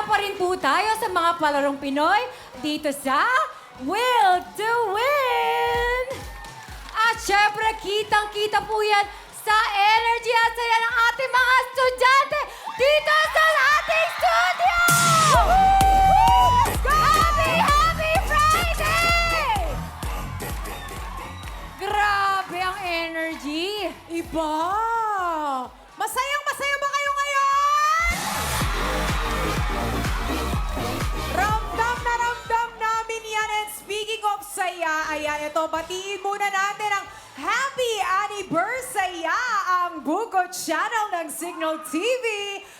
Masaya pa rin po tayo sa mga palarong Pinoy dito sa Will to Win! At syempre, kitang-kita po yan sa energy at saya ng ating mga estudyante dito sa ating studio! Happy, happy Friday! Grabe ang energy! Iba! Saya, ayan, ito, batiin muna natin ang Happy Anniversary ang Buko Channel ng Signal TV.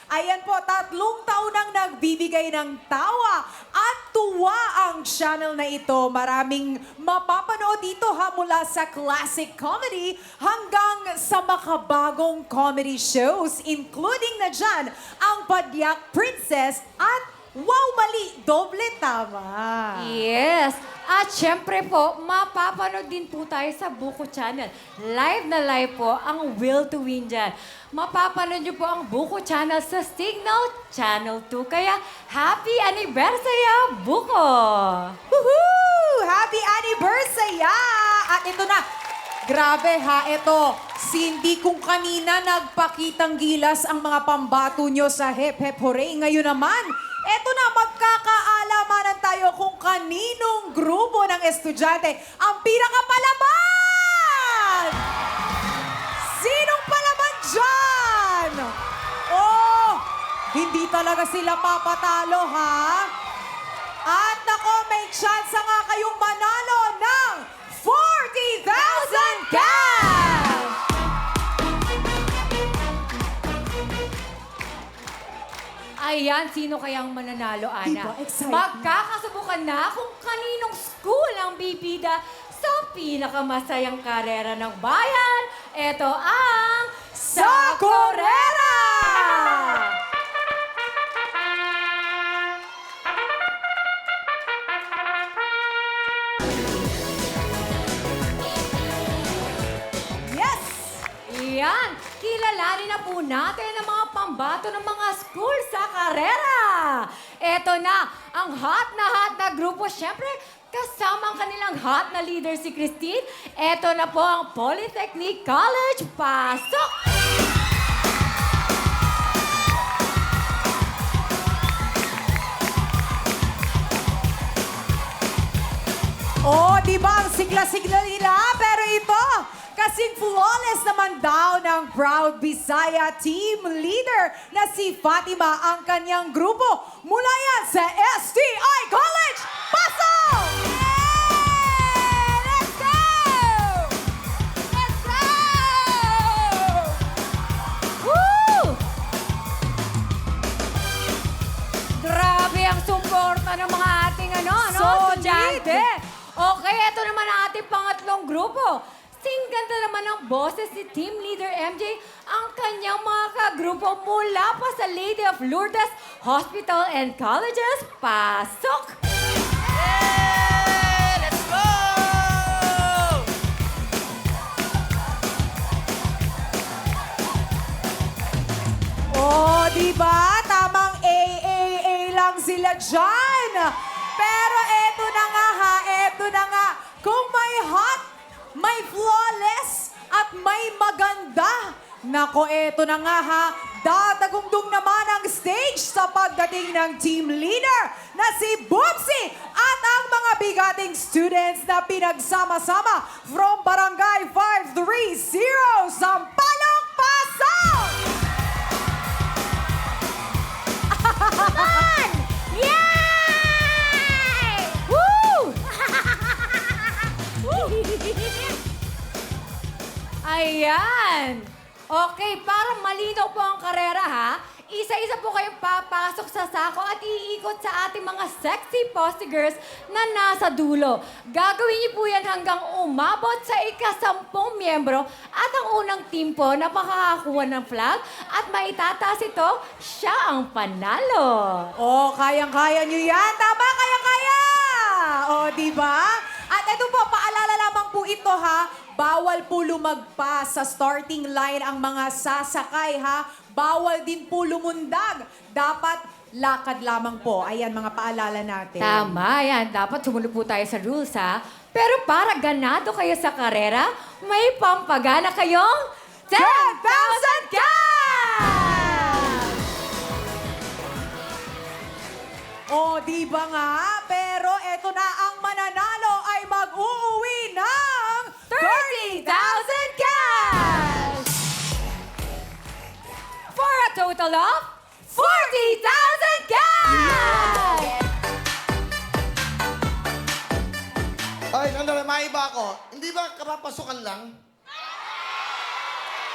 Ayan po, tatlong taon nang nagbibigay ng tawa at tuwa ang channel na ito. Maraming mapapanood dito ha mula sa classic comedy hanggang sa makabagong comedy shows, including na dyan ang Padyak Princess at Wow Mali, doble tama. Yes! At syempre po, mapapanood din po tayo sa Buko Channel. Live na live po ang Will to Win dyan. Mapapanood niyo po ang Buko Channel sa Signal Channel 2. Kaya, happy anniversary, ah, Buko! Woohoo! Happy anniversary! At ito na, grabe ha, ito, Cindy, kung kanina nagpakitang gilas ang mga pambato nyo sa Hep Hep Hooray, ngayon naman, eto na, magkakaalamanan tayo kung kaninong grupo ng estudyante ang pinakapalaban! Sinong palaban dyan? Oh, hindi talaga sila papatalo, ha? At ako, may chance nga kayong manalo 40,000 cash! Ayan, sino kayang mananalo, Ana? Diba? Exciting. Magkakasubukan na kung kaninong school ang bibida sa pinakamasayang karera ng bayan. Ito ang Sa Iyan, kilalanin na po natin ang mga pambato ng mga school sa karera. Ito na, ang hot na hot na grupo. Siyempre, kasama ang kanilang hot na leader si Christine. Ito na po ang Polytechnic College. Pasok! Oh, di ba ang sigla-sigla nila? Kasing flawless naman daw ng Proud Bisaya team leader na si Fatima ang kanyang grupo mula yan sa STI College! Let's go! Let's go! Woo! Grabe ang suporta ng mga ating ano, no? Solid! estudyante. Okay, ito naman ang ating pangatlong grupo. Singganda naman ng boses si Team Leader MJ ang kanyang mga kagrupo mula pa sa Lady of Lourdes Hospital and Colleges. Pasok! Let's go! Oh, di ba? Tamang AAA lang sila dyan. Pero eto na nga ha, Nako, eto na nga ha. Dadagungdong naman ang stage sa pagdating ng team leader na si Boopsy at ang mga bigating students na pinagsama-sama from Barangay 530 Sampaloc, Pasok! Yay! Woo! Ayan! Okay, para malinaw po ang karera ha, isa-isa po kayong papasok sa sako at iikot sa ating mga sexy poste girls na nasa dulo. Gagawin niyo po yan hanggang umabot sa ikasampung miyembro at ang unang team po na makakakuha ng flag at maitataas ito, siya ang panalo. Oh, kayang-kaya nyo yan. Tama, kaya-kaya! Oh, di ba? At ito po, paalala lamang po ito ha. Bawal po lumagpas sa starting line ang mga sasakay ha. bawal din po lumundag. Dapat lakad lamang po. Ayan, mga paalala natin. Tama yan. Dapat sumunod po tayo sa rules, ha? Pero para ganado kayo sa karera, may pampagana kayong 10,000 cash! O, di ba nga? Pero eto na ang total of 40,000 cash! Ay, nandun, maiba ako. Hindi ba kapapasukan lang?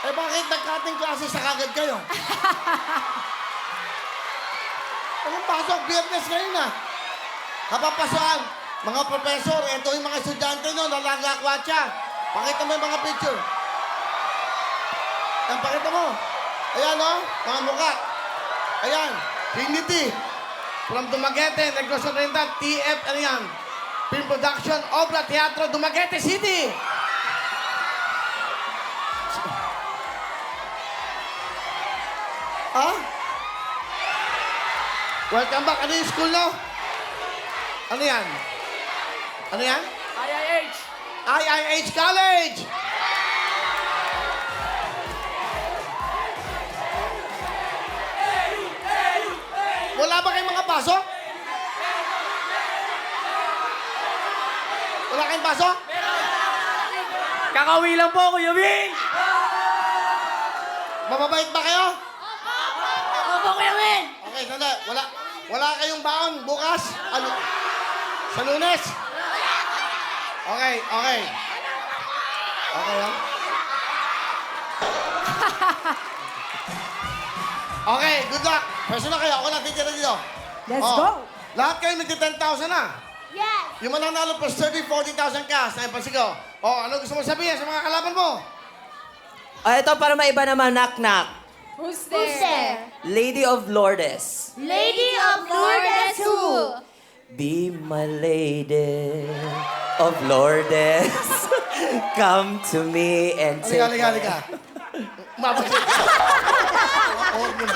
Eh, bakit nagkating klase sa kagad kayo? Anong pasok? Biyernes ngayon na. Kapapasukan. Mga professor, ito yung mga estudyante nyo, nalalakwatsa. Pakita mo yung mga picture. Yan, pakita mo. Ayan, oh, mga mukha. Ayan, Trinity. From Dumaguete, Negros Oriental, TF, ano yan? Film Production, Obra Teatro, Dumaguete City. Ha? Welcome back. Ano yung school, no? Ano yan? Ano yan? IIH. IIH College. Wala ba kayong mga pasok? Wala kayong pasok? Kakauwi lang po, Kuya Bing! Mababait ba kayo? Opo, Kuya Bing! Okay, sandali. Wala, wala kayong baon bukas? Ano? Sa lunes? Okay, okay. Okay, ha? Okay, good luck. Pwesto na kayo. Ako na titira dito. Let's Oh, go. Lahat kayo may 10,000 na. Yes! Yung mananalo plus 30, 40,000 cash. Ay, pasigaw. Oh, ano gusto mo sabihin sa mga kalaban mo? Ah, ito para maiba naman, knock-knock. Who's Who's there? Lady of Lourdes. Lady of Lourdes who? Be my lady of Lourdes. Come to me and take... Halika, halika, halika. Mabasit. Oo, yun.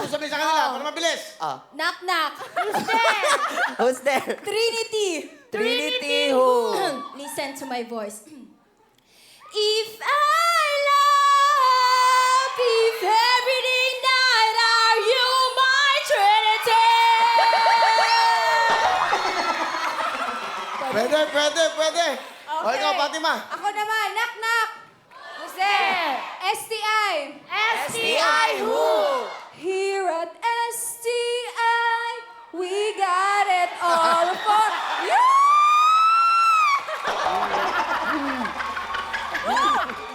Ikaw, ang gusto mo sabihin sa kanila para mabilis? Ah, Knock knock. Who's there? who's there? Trinity. Trinity who? Listen to my voice. If I love, if every night are you my Trinity? Pwede, pwede, pwede. O ikaw, Fatima. Ako naman, knock knock! Who's there? STI! STI who? Here at STI, we got it all for you!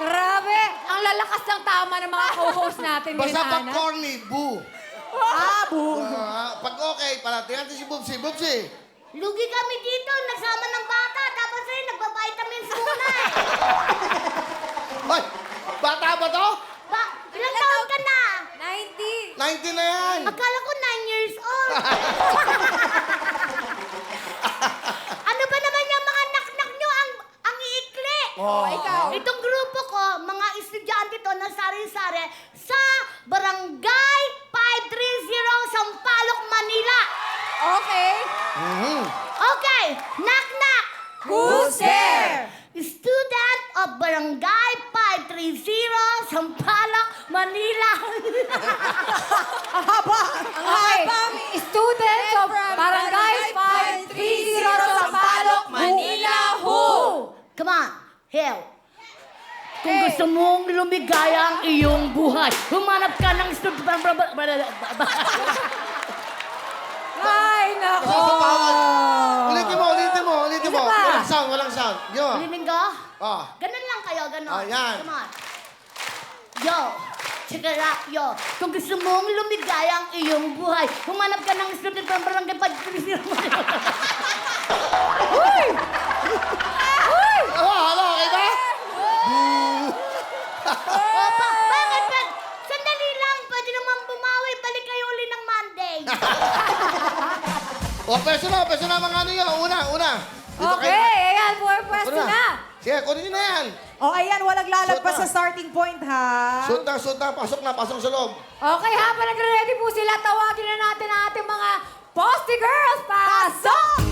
Grabe! Ang lalakas ng tama ng mga co-host natin Basta ngayon, pag Ana. corny, boo. Ah, boom. Ah, pag okay, parating natin si Bubsy. Bubsy. Lugi kami dito, nagsama ng bata, tapos sa'yo nagpa-vitamins muna eh. Hoy, bata ba to? Ba, ilang taon ka na? 90! 19 na yan. Akala ko 9 years old. ano ba naman yung mga naknak nyo ang, ang iikli? Oh, ikaw. Itong grupo ko, mga estudyante to na sari-sari sa Barangay 530 Sampaloc, Manila. Okay. Mhm. Okay, knock-knock. Okay. Students of Barangay 530 Sampaloc, Manila, who? Come on, Hell. Kung gusto mong lumigaya ang iyong buhay, humanap ka ng stud... Ay, nako! Ulitin mo, ulitin mo, ulitin mo. Isa pa. Walang sound, walang sound. Yo. Liling ka? Ah. Ganun lang kayo, ganun. Ah, yan. Come on. Yo, check it out, yo. Kung gusto mong lumigaya ang iyong buhay, humanap ka ng stud... Barangay 530 Oh, hello, okay ba? Opa, bakit ba? Sandali lang, pwede naman bumawi. Balik kayo uli ng Monday. O, peso na, peso na mga ano yun. Una, una. Dito Okay, kayo. ayan, for pwesto Una. na. Sige, kunin nyo na yan. O ayan, walang lalagpas Shoot na. sa starting point ha. Shoot na, shoot na. Pasok na, pasok sa loob. Okay, habang nagre-ready po sila, tawagin na natin ang ating mga Posty Girls. Pasok!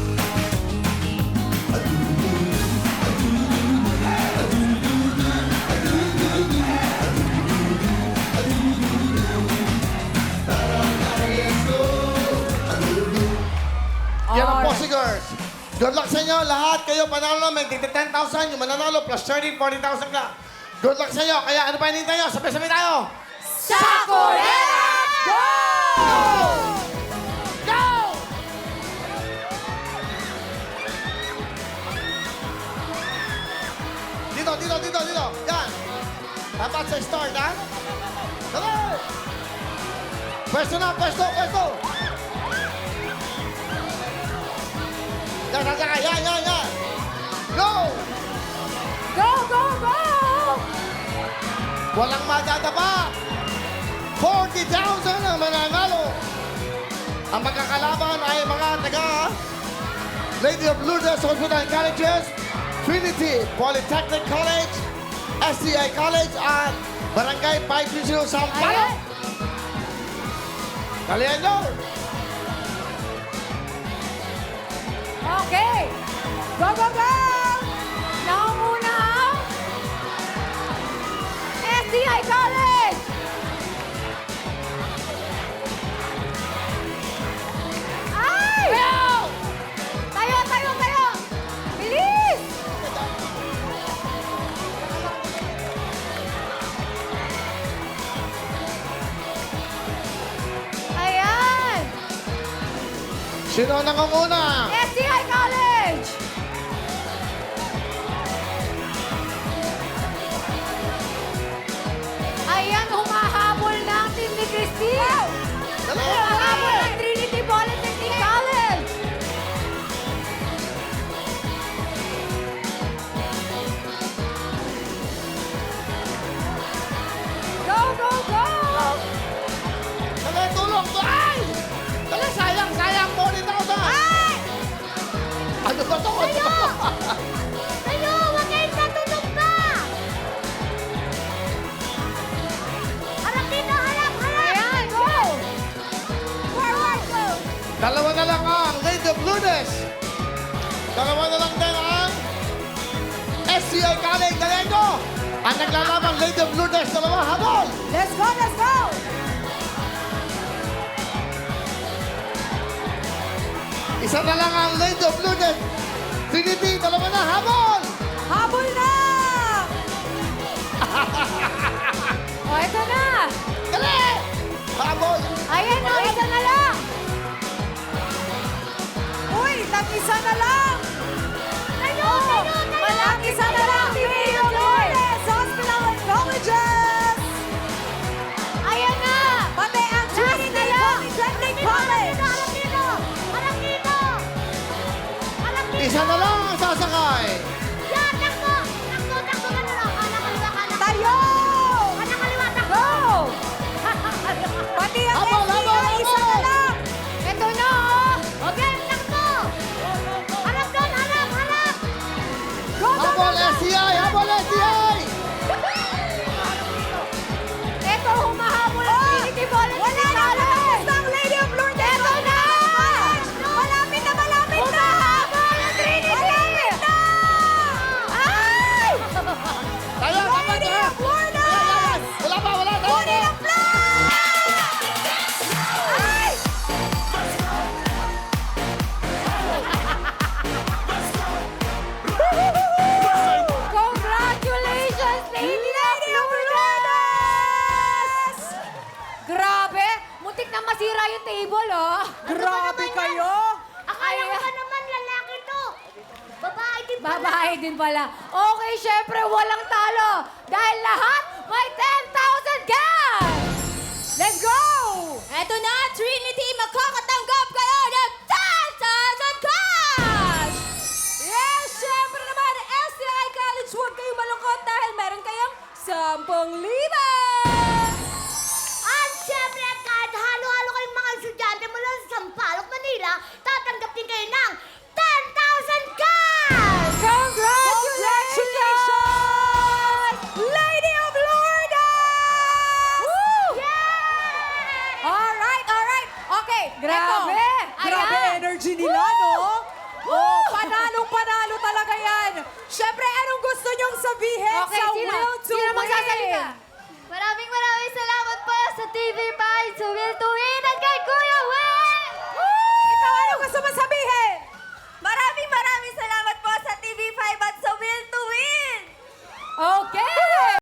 Good luck sa inyo. Lahat kayo panalo na. May tigti 10,000. Yung mananalo plus 30, 40,000 ka. Good luck sa inyo. Kaya ano pa hinihintay nyo? Sabay-sabay tayo. Sakolera! Go! Go! Dito, dito, dito, dito. Yan. Dapat sa start, ha? Dali! Pwesto na, pwesto, pwesto! Yan, yan, yan, yan, yan. Go! Go, go, go! Walang madadapa. 40,000 ang mananalo. Ang magkakalaban ay mga taga Lady of Lourdes Hospital Colleges, Trinity Polytechnic College, SCI College, at Barangay 530 Sampalo. Kalian nyo! Okay. Go, go, go! Naumuna ang SDI College! Ay! Tayo, tayo, tayo! Bilis! Ayan! Sino ang nangunguna? Lourdes. Dalawa na lang din ang SCI College Galengo. Ang naglalabang Lady of Lourdes, dalawa habol. Let's go, let's go! Isa na lang ang Lady of Lourdes. Trinity, dalawa na habol. Habol na! O, ito na! Dali! Habol. Ayan o, isa na lang! Uy, tag-isa na lang! Tayo! Tayo! Tayo! Walang isa na lang! Trinity Lourdes Hospital and Colleges! Ayan na! Pati ang Trinity! Polytechnic College! Isa na lang হাত Grabe! Eto, Grabe ayan. energy nila, Woo! no? Oh, panalong panalo talaga yan. Siyempre, anong gusto niyong sabihin Okay, sa sino? Will to Sino Win? magsasalita? Maraming maraming salamat po sa TV5, sa Will to Win at kay Kuya Will! Ikaw, anong gusto mo sabihin? Maraming maraming salamat po sa TV5 at sa Will to Win! Okay!